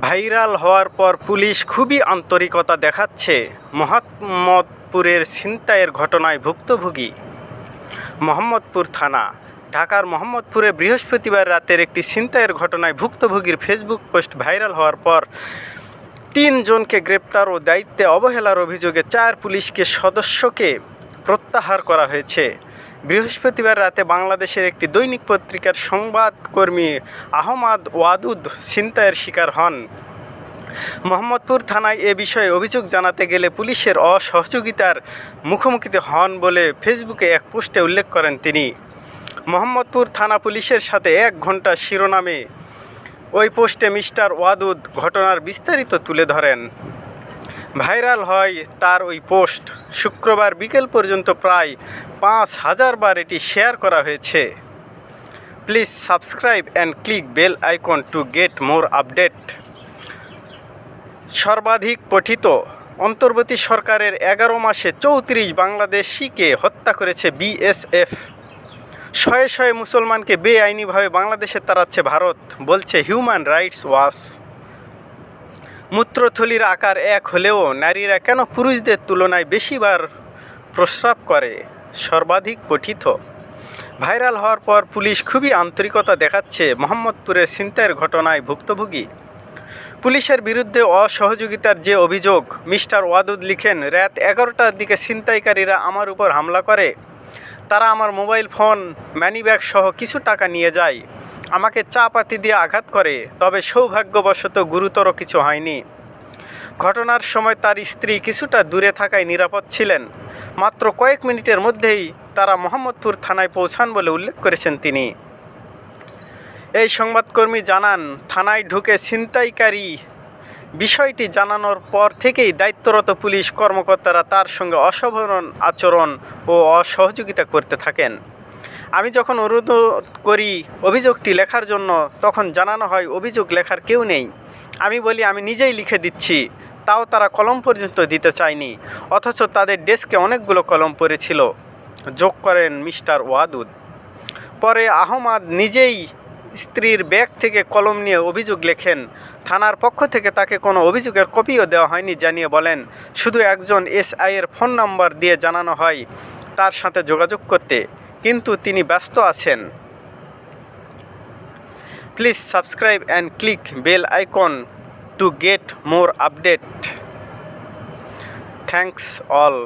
Viral হওয়ার পর police খুবই আন্তরিকতা দেখাচ্ছে মোহাম্মদপুরের ছিনতাইয়ের ঘটনায় ভুক্তভোগী। মোহাম্মদপুর থানা, ঢাকার মোহাম্মদপুরে বৃহস্পতিবার রাতের একটি ছিনতাইয়ের ঘটনায় ভুক্তভোগীর ফেসবুক পোস্ট ভাইরাল হওয়ার পর তিনজনকে গ্রেপ্তার ও দায়িত্বে অবহেলার অভিযোগে চার পুলিশকে সদস্যকে প্রত্যাহার করা হয়েছে। বৃহস্পতিবার রাতে বাংলাদেশের একটি দৈনিক পত্রিকার সংবাদকর্মী আহমাদ ওয়াদুদ ছিনতাইয়ের শিকার হন। মোহাম্মদপুর থানায় এ বিষয়ে অভিযোগ জানাতে গেলে পুলিশের অসহযোগিতার মুখোমুখিতে হন বলে ফেসবুকে এক পোস্টে উল্লেখ করেন তিনি। মোহাম্মদপুর থানা পুলিশের সাথে এক ঘণ্টা শিরোনামে ওই পোস্টে মিস্টার ওয়াদুদ ঘটনার বিস্তারিত তুলে ধরেন। ভাইরাল হয় তার ওই পোস্ট। শুক্রবার বিকেল পর্যন্ত প্রায় পাঁচ হাজার বার এটি শেয়ার করা হয়েছে। Please subscribe and click bell icon to get more update. সর্বাধিক পঠিত অন্তর্বর্তী সরকারের এগারো মাসে চৌত্রিশ বাংলাদেশিকে হত্যা করেছে বিএসএফ। শয়ে শয়ে মুসলমানকে বেআইনিভাবে বাংলাদেশে তাড়াচ্ছে ভারত, বলছে হিউম্যান রাইটস ওয়াচ মূত্রথলির আকার এক হলেও নারীরা কেন পুরুষদের তুলনায় বেশিবার প্রস্রাব করে? সর্বাধিক পঠিত। ভাইরাল হওয়ার পর পুলিশ খুবই আন্তরিকতা দেখাচ্ছে মোহাম্মদপুরের ছিনতাইয়ের ঘটনায় ভুক্তভোগী। পুলিশের বিরুদ্ধে অসহযোগিতার যে অভিযোগ, মিস্টার ওয়াদুদ লিখেন, রাত এগারোটার দিকে ছিনতাইকারীরা আমার উপর হামলা করে। তারা আমার মোবাইল ফোন ম্যানিব্যাগ সহ কিছু টাকা নিয়ে যায়। আমাকে চা পাতি দিয়ে আঘাত করে, তবে সৌভাগ্যবশত গুরুতর কিছু হয়নি। ঘটনার সময় তার স্ত্রী কিছুটা দূরে থাকায় নিরাপদ ছিলেন। মাত্র কয়েক মিনিটের মধ্যেই তারা মোহাম্মদপুর থানায় পৌঁছান বলে উল্লেখ করেছেন তিনি। এই সংবাদকর্মী জানান, থানায় ঢুকে ছিনতাইকারী বিষয়টি জানানোর পর থেকেই দায়িত্বরত পুলিশ কর্মকর্তারা তার সঙ্গে অসাধারণ আচরণ ও অসহযোগিতা করতে থাকেন। আমি যখন অনুরোধ করি অভিযোগটি লেখার জন্য, তখন জানানো হয় অভিযোগ লেখার কেউ নেই। আমি বলি, আমি নিজেই লিখে দিচ্ছি। তাও তারা কলম পর্যন্ত দিতে চায়নি। অথচ তাদের ডেস্কে অনেকগুলো কলম পড়েছিল। যোগ করেন মিস্টার ওয়াদুদ। পরে আহমাদ নিজেই স্ত্রীর ব্যাগ থেকে কলম নিয়ে অভিযোগ লেখেন। থানার পক্ষ থেকে তাকে কোনো অভিযোগের কপিও দেওয়া হয়নি জানিয়ে বলেন, শুধু একজন এসআই এর ফোন নাম্বার দিয়ে জানানো হয় তার সাথে যোগাযোগ করতে। কিন্তু তিনি ব্যস্ত আছেন। Please subscribe and click bell icon to get more update. Thanks all.